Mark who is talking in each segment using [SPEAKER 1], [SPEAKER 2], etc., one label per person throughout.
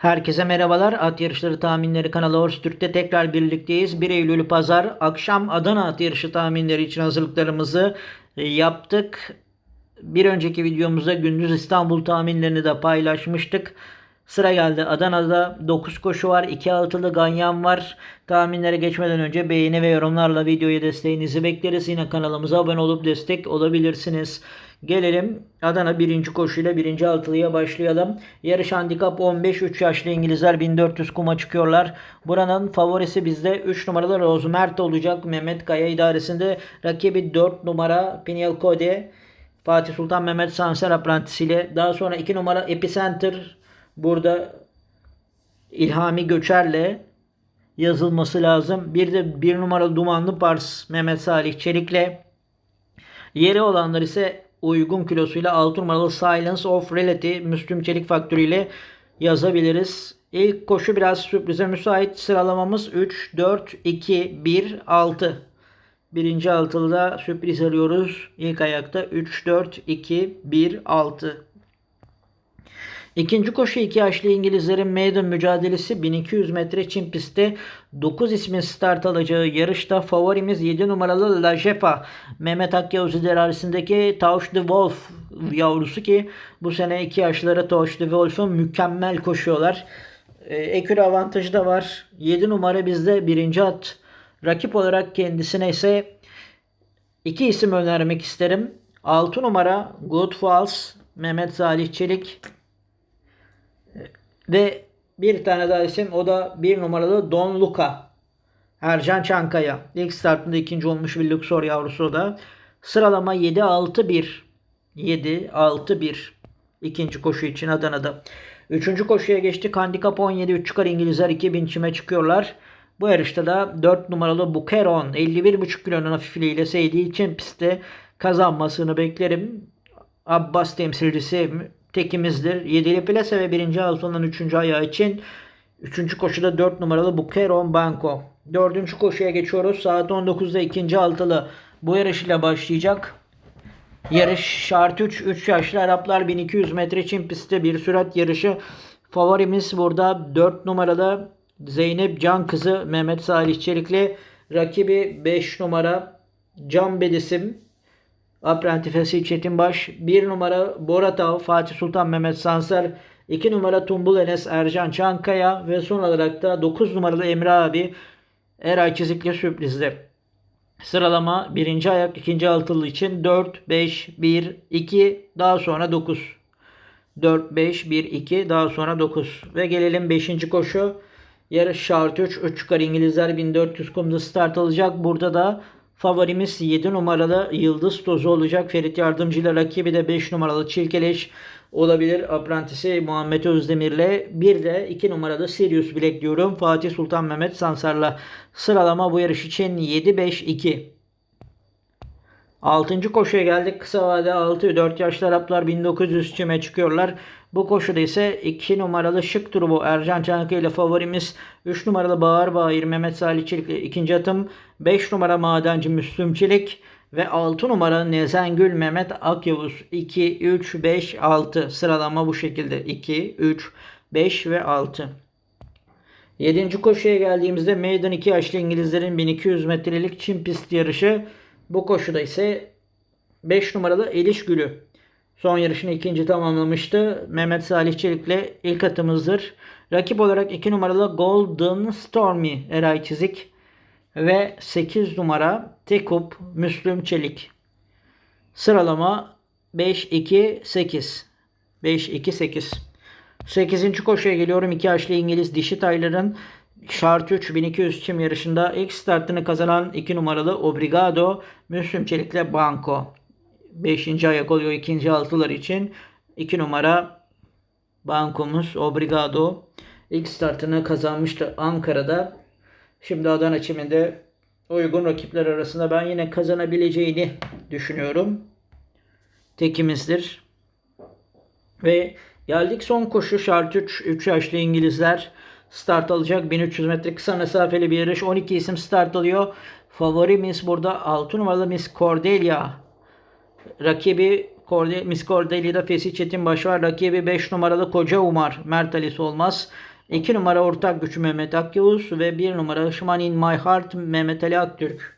[SPEAKER 1] Herkese merhabalar. At yarışları tahminleri kanalı Horse tekrar birlikteyiz. 1 Eylül Pazar akşam Adana at yarışı tahminleri için hazırlıklarımızı e, yaptık. Bir önceki videomuzda gündüz İstanbul tahminlerini de paylaşmıştık. Sıra geldi. Adana'da 9 koşu var. 2 altılı ganyan var. Tahminlere geçmeden önce beğeni ve yorumlarla videoya desteğinizi bekleriz. Yine kanalımıza abone olup destek olabilirsiniz. Gelelim Adana birinci koşuyla birinci altılıya başlayalım. Yarış handikap 15 3 yaşlı İngilizler 1400 kuma çıkıyorlar. Buranın favorisi bizde 3 numaralı Rose Mert olacak. Mehmet Kaya idaresinde rakibi 4 numara Piniel Code. Fatih Sultan Mehmet Sanser aprantisiyle. Daha sonra 2 numara Epicenter burada İlhami Göçer'le yazılması lazım. Bir de 1 numaralı Dumanlı Pars Mehmet Salih Çelik'le. Yeri olanlar ise uygun kilosuyla 6 numaralı Silence of Reality Müslüm Çelik faktörüyle yazabiliriz. İlk koşu biraz sürprize müsait. Sıralamamız 3, 4, 2, 1, 6. Birinci altılıda sürpriz arıyoruz. İlk ayakta 3, 4, 2, 1, 6. İkinci koşu 2 yaşlı İngilizlerin maiden mücadelesi 1200 metre çim pistte 9 ismin start alacağı yarışta favorimiz 7 numaralı La Jepa. Mehmet Akyavuz idaresindeki Tausch de Wolf yavrusu ki bu sene 2 yaşlara Tausch de Wolf'un mükemmel koşuyorlar. Ee, ekür avantajı da var. 7 numara bizde birinci at. Rakip olarak kendisine ise iki isim önermek isterim. 6 numara Good Falls Mehmet Salih Çelik ve bir tane daha isim o da bir numaralı Don Luca. Ercan Çankaya. İlk startında ikinci olmuş bir Luxor yavrusu o da. Sıralama 7-6-1. 7-6-1. İkinci koşu için Adana'da. Üçüncü koşuya geçtik. Handikap 17 3 çıkar İngilizler 2000 çime çıkıyorlar. Bu yarışta da 4 numaralı Bukeron 51,5 kilonun hafifliğiyle seydiği için pistte kazanmasını beklerim. Abbas temsilcisi tekimizdir. Yedili plase ve birinci altından üçüncü ayağı için üçüncü koşuda 4 numaralı Bukeron Banco. Dördüncü koşuya geçiyoruz. Saat 19'da ikinci altılı bu yarış ile başlayacak. Yarış şart 3. 3 yaşlı Araplar 1200 metre çim pistte bir sürat yarışı. Favorimiz burada 4 numaralı Zeynep Can kızı Mehmet Salih Çelik'le rakibi 5 numara Can Bedisim Apprenti Fesih Çetinbaş, 1 numara Boratav Fatih Sultan Mehmet Sansar, 2 numara Tumbul Enes Ercan Çankaya ve son olarak da 9 numaralı Emre abi Eray Çizikli sürprizde. Sıralama 1. ayak 2. altılı için 4, 5, 1, 2 daha sonra 9. 4, 5, 1, 2 daha sonra 9. Ve gelelim 5. koşu. Yarış şart 3. 3 çıkar İngilizler 1400 kumda start alacak. Burada da Favorimiz 7 numaralı Yıldız Tozu olacak. Ferit Yardımcı ile rakibi de 5 numaralı Çilkeleş olabilir. Aprantisi Muhammed Özdemir'le bir de 2 numaralı Sirius Black diyorum. Fatih Sultan Mehmet Sansar'la sıralama bu yarış için 7-5-2. 6. koşuya geldik. Kısa vade 6-4 yaşlı Araplar 1900 çime çıkıyorlar. Bu koşuda ise 2 numaralı Şık Turbo Ercan Çankaya ile favorimiz 3 numaralı Bağır Bağır Mehmet Salih Çelik ile ikinci atım 5 numara Madenci Müslüm Çelik ve 6 numara Nezengül Mehmet Akyavuz 2, 3, 5, 6 sıralama bu şekilde 2, 3, 5 ve 6. 7. koşuya geldiğimizde Maiden 2 yaşlı İngilizlerin 1200 metrelik çim pist yarışı. Bu koşuda ise 5 numaralı Eliş Gülü son yarışını ikinci tamamlamıştı. Mehmet Salih Çelik'le ilk atımızdır. Rakip olarak 2 numaralı Golden Stormy Eray Çizik ve 8 numara Tekup Müslüm Çelik. Sıralama 5-2-8. 5-2-8. 8. koşuya geliyorum. 2 yaşlı İngiliz dişi tayların şart 3 1200 çim yarışında ilk startını kazanan 2 numaralı Obrigado Müslüm Çelik'le Banco. 5. ayak oluyor ikinci altılar için. 2 numara bankomuz Obrigado ilk startını kazanmıştı Ankara'da. Şimdi Adana çiminde uygun rakipler arasında ben yine kazanabileceğini düşünüyorum. Tekimizdir. Ve geldik son koşu şart 3. 3 yaşlı İngilizler start alacak. 1300 metre kısa mesafeli bir yarış. 12 isim start alıyor. Favorimiz burada 6 numaralı Miss Cordelia. Rakibi Miss Cordelia'da Fesih Çetinbaş var. Rakibi 5 numaralı Koca Umar. Mert Ali's olmaz. 2 numara ortak gücü Mehmet Akyavuz ve 1 numara Şman in My Heart Mehmet Ali Aktürk.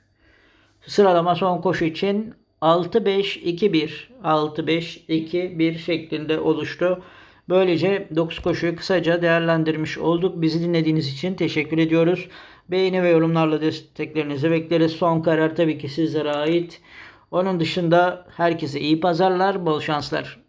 [SPEAKER 1] Sıralama son koşu için 6-5-2-1 6-5-2-1 şeklinde oluştu. Böylece 9 koşuyu kısaca değerlendirmiş olduk. Bizi dinlediğiniz için teşekkür ediyoruz. Beğeni ve yorumlarla desteklerinizi bekleriz. Son karar tabii ki sizlere ait. Onun dışında herkese iyi pazarlar, bol şanslar.